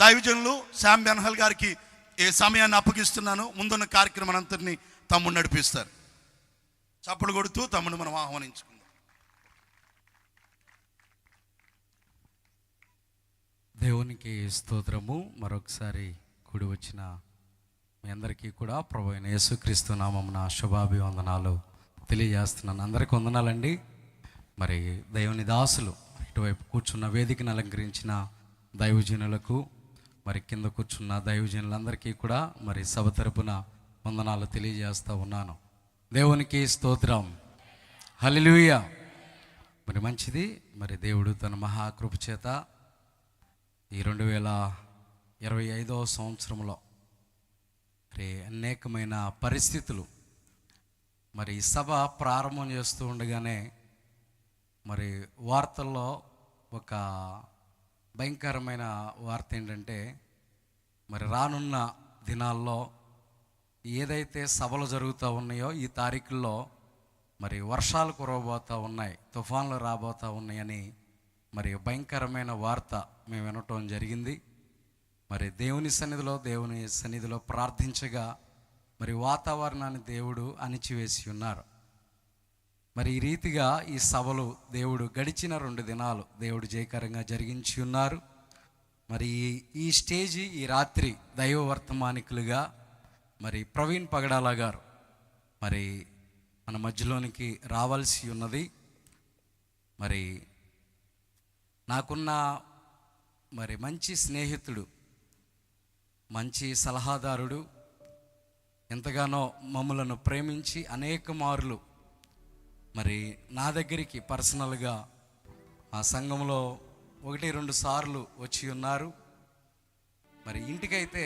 దైవజనులు శామ్ బెన్హల్ గారికి ఏ సమయాన్ని అప్పగిస్తున్నాను. ముందున్న కార్యక్రమం అంతటిని తమ్ముడు నడిపిస్తారు. చప్పుడు కొడుతూ తమ్ముడు మనం ఆహ్వానించుకుందాం. దేవునికి స్తోత్రము. మరొకసారి కూడి వచ్చిన మీ అందరికీ కూడా ప్రభు అయిన యేసుక్రీస్తు నామమున శుభాభివందనాలు తెలియజేస్తున్నాను. అందరికీ వందనాలండి. మరి దైవుని దాసులు ఇటువైపు కూర్చున్న వేదికను అలంకరించిన దైవజనులకు మరి కింద కూర్చున్న దైవజనులందరికీ కూడా మరి సభ తరపున వందనాలు తెలియజేస్తూ ఉన్నాను. దేవునికి స్తోత్రం. హలిలుయ మరి మంచిది. మరి దేవుడు తన మహాకృప చేత ఈ రెండు వేల ఇరవై ఐదవ సంవత్సరంలో మరి అనేకమైన పరిస్థితులు మరి సభ ప్రారంభం చేస్తూ ఉండగానే మరి వార్తల్లో ఒక భయంకరమైన వార్త ఏంటంటే మరి రానున్న దినాల్లో ఏదైతే సభలు జరుగుతూ ఉన్నాయో ఈ తారీఖుల్లో మరి వర్షాలు కురవబోతూ ఉన్నాయి తుఫాన్లు రాబోతూ ఉన్నాయని మరి భయంకరమైన వార్త మేము వినటం జరిగింది. మరి దేవుని సన్నిధిలో దేవుని సన్నిధిలో ప్రార్థించగా మరి వాతావరణాన్ని దేవుడు అణిచివేసి ఉన్నారు. మరి ఈ రీతిగా ఈ సభలు దేవుడు గడిచిన రెండు దినాలు దేవుడు జయకరంగా జరిగించి ఉన్నారు. మరి ఈ- స్టేజ్ స్టేజి ఈ రాత్రి దైవ వర్తమానికులుగా మరి ప్రవీణ్ పగడాల గారు మరి మన మధ్యలోనికి రావాల్సి ఉన్నది. మరి నాకున్న మరి మంచి స్నేహితుడు మంచి సలహాదారుడు ఎంతగానో మమ్మలను ప్రేమించి అనేక మార్లు మరి నా దగ్గరికి పర్సనల్గా ఆ సంఘంలో ఒకటి రెండు సార్లు వచ్చి ఉన్నారు. మరి ఇంటికైతే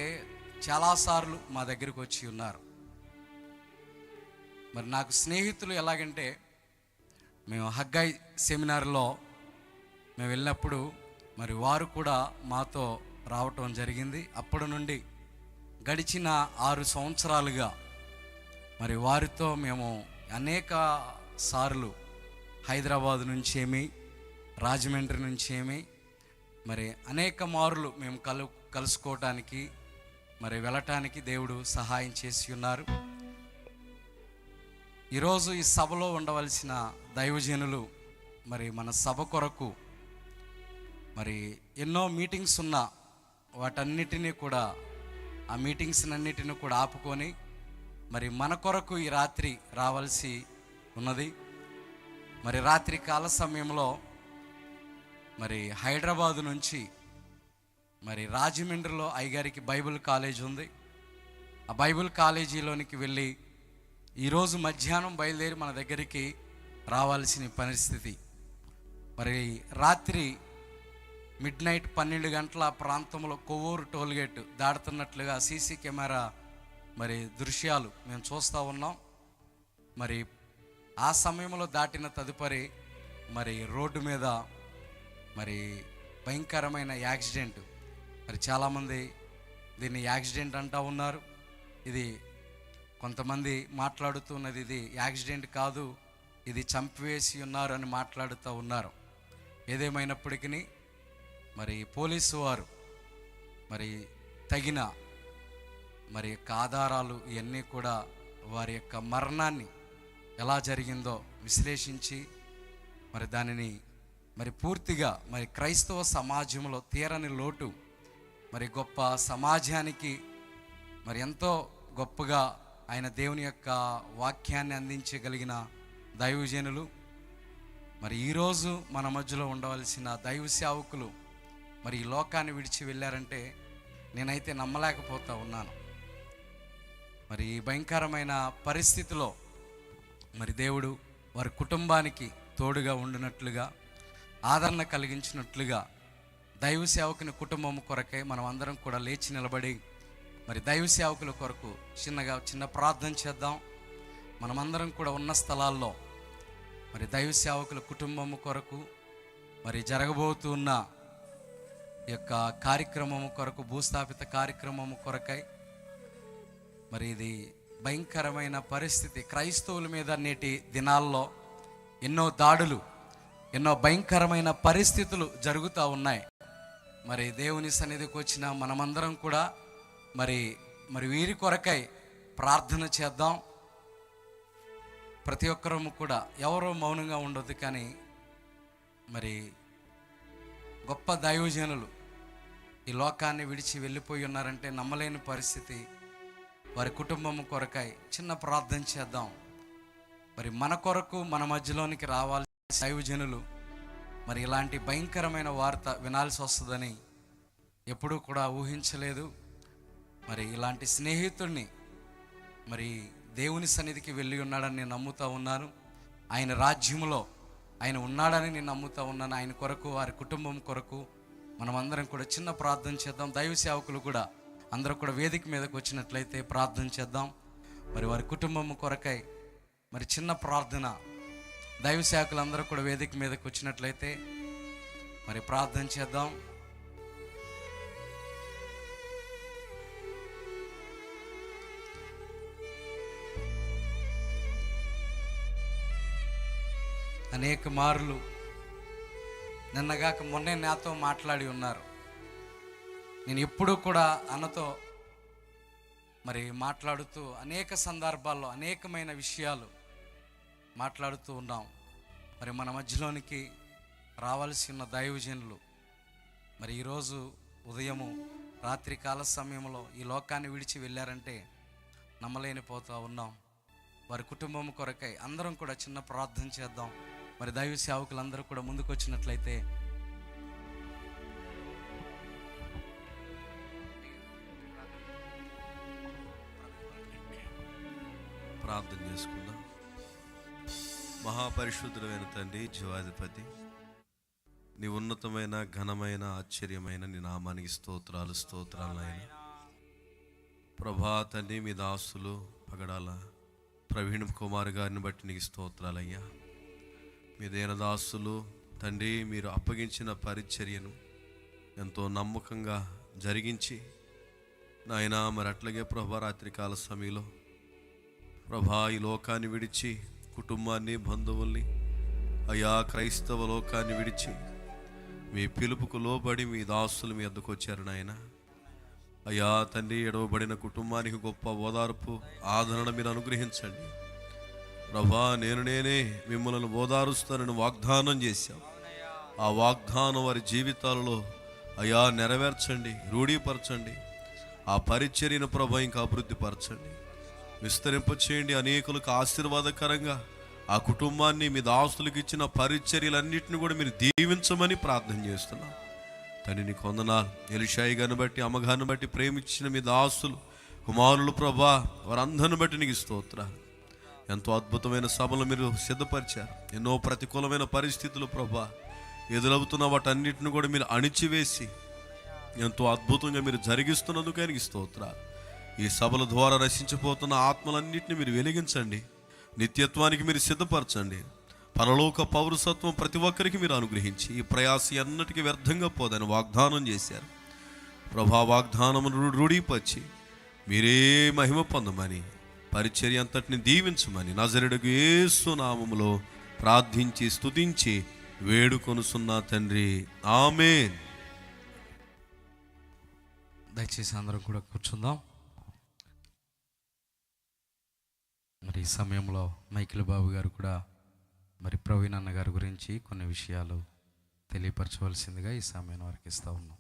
చాలాసార్లు మా దగ్గరికి వచ్చి ఉన్నారు. మరి నాకు స్నేహితులు ఎలాగంటే మేము హగ్గాయ్ సెమినార్లో మేము వెళ్ళినప్పుడు మరి వారు కూడా మాతో రావటం జరిగింది. అప్పటి నుండి గడిచిన ఆరు సంవత్సరాలుగా మరి వారితో మేము అనేక సార్లు హైదరాబాద్ నుంచి ఏమి రాజమండ్రి నుంచేమి మరి అనేక మారులు మేము కలు కలుసుకోవటానికి మరి వెళ్ళటానికి దేవుడు సహాయం చేసి ఉన్నారు. ఈరోజు ఈ సభలో ఉండవలసిన దైవజనులు మరి మన సభ కొరకు మరి ఎన్నో మీటింగ్స్ ఉన్న వాటన్నిటినీ కూడా ఆ మీటింగ్స్ అన్నిటిని కూడా ఆపుకొని మరి మన కొరకు ఈ రాత్రి రావాల్సి ఉన్నది. మరి రాత్రి కాల సమయంలో మరి హైదరాబాద్ నుంచి మరి రాజమండ్రిలో అయ్యగారికి బైబిల్ కాలేజ్ ఉంది. ఆ బైబిల్ కాలేజీలోనికి వెళ్ళి ఈరోజు మధ్యాహ్నం బయలుదేరి మన దగ్గరికి రావాల్సిన పరిస్థితి. మరి రాత్రి మిడ్ నైట్ పన్నెండు గంటల ప్రాంతంలో కొవ్వూరు టోల్గేట్ దాడుతున్నట్లుగా సీసీ కెమెరా మరి దృశ్యాలు మేము చూస్తూ ఉన్నాం. మరి ఆ సమయంలో దాటిన తదుపరి మరి రోడ్డు మీద మరి భయంకరమైన యాక్సిడెంట్. మరి చాలామంది దీన్ని యాక్సిడెంట్ అంటూ ఉన్నారు. ఇది కొంతమంది మాట్లాడుతున్నది ఇది యాక్సిడెంట్ కాదు ఇది చంపివేసి ఉన్నారు అని మాట్లాడుతూ ఉన్నారు. ఏదేమైనప్పటికీ మరి పోలీసు వారు మరి తగిన మరి యొక్క ఆధారాలు ఇవన్నీ కూడా వారి యొక్క మరణాన్ని ఎలా జరిగిందో విశ్లేషించి మరి దానిని మరి పూర్తిగా మరి క్రైస్తవ సమాజంలో తీరని లోటు మరి గొప్ప సమాజానికి మరి ఎంతో గొప్పగా ఆయన దేవుని యొక్క వాక్యాన్ని అందించగలిగిన దైవజనులు మరి ఈరోజు మన మధ్యలో ఉండవలసిన దైవ సేవకులు మరి ఈ లోకాన్ని విడిచి వెళ్ళారంటే నేనైతే నమ్మలేకపోతా ఉన్నాను. మరి ఈ భయంకరమైన పరిస్థితిలో మరి దేవుడు వారి కుటుంబానికి తోడుగా ఉండినట్లుగా ఆదరణ కలిగించినట్లుగా దైవ సేవకుని కుటుంబం కొరకే మనం అందరం కూడా లేచి నిలబడి మరి దైవ సేవకుల కొరకు చిన్నగా చిన్న ప్రార్థన చేద్దాం. మనమందరం కూడా ఉన్న స్థలాల్లో మరి దైవ సేవకుల కుటుంబం కొరకు మరి జరగబోతున్న యొక్క కార్యక్రమము కొరకు భూస్థాపిత కార్యక్రమము కొరకై మరి ఇది భయంకరమైన పరిస్థితి. క్రైస్తవుల మీద నేటి దినాల్లో ఎన్నో దాడులు ఎన్నో భయంకరమైన పరిస్థితులు జరుగుతూ ఉన్నాయి. మరి దేవుని సన్నిధికి వచ్చిన మనమందరం కూడా మరి మరి వీరి కొరకై ప్రార్థన చేద్దాం. ప్రతి ఒక్కరము కూడా ఎవరో మౌనంగా ఉండొద్దు కానీ మరి గొప్ప దైవజనులు ఈ లోకాన్ని విడిచి వెళ్ళిపోయి ఉన్నారంటే నమ్మలేని పరిస్థితి. వారి కుటుంబం కొరకై చిన్న ప్రార్థన చేద్దాం. మరి మన కొరకు మన మధ్యలోనికి రావాలి. దైవజనులు మరి ఇలాంటి భయంకరమైన వార్త వినాల్సి వస్తుందని ఎప్పుడూ కూడా ఊహించలేదు. మరి ఇలాంటి స్నేహితుడిని మరి దేవుని సన్నిధికి వెళ్ళి ఉన్నాడని నేను నమ్ముతా ఉన్నాను. ఆయన రాజ్యములో ఆయన ఉన్నాడని నేను నమ్ముతా ఉన్నాను. ఆయన కొరకు వారి కుటుంబం కొరకు మనమందరం కూడా చిన్న ప్రార్థన చేద్దాం. దైవ సేవకులు కూడా అందరూ కూడా వేదిక మీదకు వచ్చినట్లయితే ప్రార్థన చేద్దాం. మరి వారి కుటుంబం కొరకై మరి చిన్న ప్రార్థన దైవ సేవకులు అందరూ కూడా వేదిక మీదకి వచ్చినట్లయితే మరి ప్రార్థన చేద్దాం. అనేక మార్లు నిన్నగాక మొన్నే నాతో మాట్లాడి ఉన్నారు. నేను ఎప్పుడూ కూడా అన్నతో మరి మాట్లాడుతూ అనేక సందర్భాల్లో అనేకమైన విషయాలు మాట్లాడుతూ ఉన్నాం. మరి మన మధ్యలోనికి రావాల్సిన దైవజనులు మరి ఈరోజు ఉదయము రాత్రి కాల సమయంలో ఈ లోకాన్ని విడిచి వెళ్ళారంటే నమ్మలేనిపోతూ ఉన్నాం. వారి కుటుంబం కొరకై అందరం కూడా చిన్న ప్రార్థన చేద్దాం. మరి దైవ సేవకులందరూ కూడా ముందుకు వచ్చినట్లయితే ప్రార్థన చేసుకుందాం. మహాపరిశుద్ధుడమైన తండ్రి జీవాధిపతి నీ ఉన్నతమైన ఘనమైన ఆశ్చర్యమైన నీ నామానికి స్తోత్రాలు స్తోత్రాలైన ప్రభా తండ్రి మీ దాసులు పగడాల ప్రవీణ్ కుమార్ గారిని బట్టి నీకు స్తోత్రాలయ్యా. మీ దేనదాసులు తండ్రి మీరు అప్పగించిన పరిచర్యను ఎంతో నమ్మకంగా జరిగించి నాయన మరి అట్లాగే ప్రభా రాత్రికాల సమయంలో ప్రభా ఈ లోకాన్ని విడిచి కుటుంబాన్ని బంధువుల్ని అయా క్రైస్తవ లోకాన్ని విడిచి మీ పిలుపుకు లోబడి మీ దాసులు మీ వద్దకు వచ్చారు నాయన. అయా తండ్రి ఎడవబడిన కుటుంబానికి గొప్ప ఓదార్పు ఆదరణ మీరు అనుగ్రహించండి. ప్రభా నేను నేనే మిమ్మల్ని ఓదారుస్తానని వాగ్దానం చేశాం. ఆ వాగ్దానం వారి జీవితాలలో అయా నెరవేర్చండి రూఢీపరచండి. ఆ పరిచర్యను ప్రభ ఇంకా అభివృద్ధి పరచండి విస్తరింపచేయండి అనేకులకు ఆశీర్వాదకరంగా. ఆ కుటుంబాన్ని మీ దాస్తులకు ఇచ్చిన పరిచర్యలన్నింటిని కూడా మీరు దీవించమని ప్రార్థన చేస్తున్నాం. తనని కొందనాలు ఎలిషాయి గారిని బట్టి అమ్మగారిని బట్టి ప్రేమించిన మీ దాసులు కుమారులు ప్రభా వారందరిని బట్టి నీకు స్తోత్రాలు. ఎంతో అద్భుతమైన సభలు మీరు సిద్ధపరిచారు. ఎన్నో ప్రతికూలమైన పరిస్థితులు ప్రభా ఎదురవుతున్న వాటన్నిటిని కూడా మీరు అణిచివేసి ఎంతో అద్భుతంగా మీరు జరిగిస్తున్నందుకు ఆయనకి స్తోత్రాలు. ఈ సభల ద్వారా రచించిపోతున్న ఆత్మలన్నింటినీ మీరు వెలిగించండి. నిత్యత్వానికి మీరు సిద్ధపరచండి. పరలోక పౌరసత్వం ప్రతి ఒక్కరికి మీరు అనుగ్రహించి ఈ ప్రయాస ఎన్నటికీ వ్యర్థంగా పోదని వాగ్దానం చేశారు. ప్రభా వాగ్దానమును రూఢీపరిచి మీరే మహిమ పొందమని పరిచర్య అంతటిని దీవించమని నజరుడుకు యేసు నామములో ప్రార్థించి స్తుతించి వేడుకొనుసున్నా తండ్రి. ఆమెన్. దయచేసి అందరం కూడా కూర్చుందాం. మరి ఈ సమయంలో మైకిల్ బాబు గారు కూడా మరి ప్రవీణ్ అన్న గారి గురించి కొన్ని విషయాలు తెలియపరచవలసిందిగా ఈ సమయం వారికి ఇస్తూ ఉన్నాం.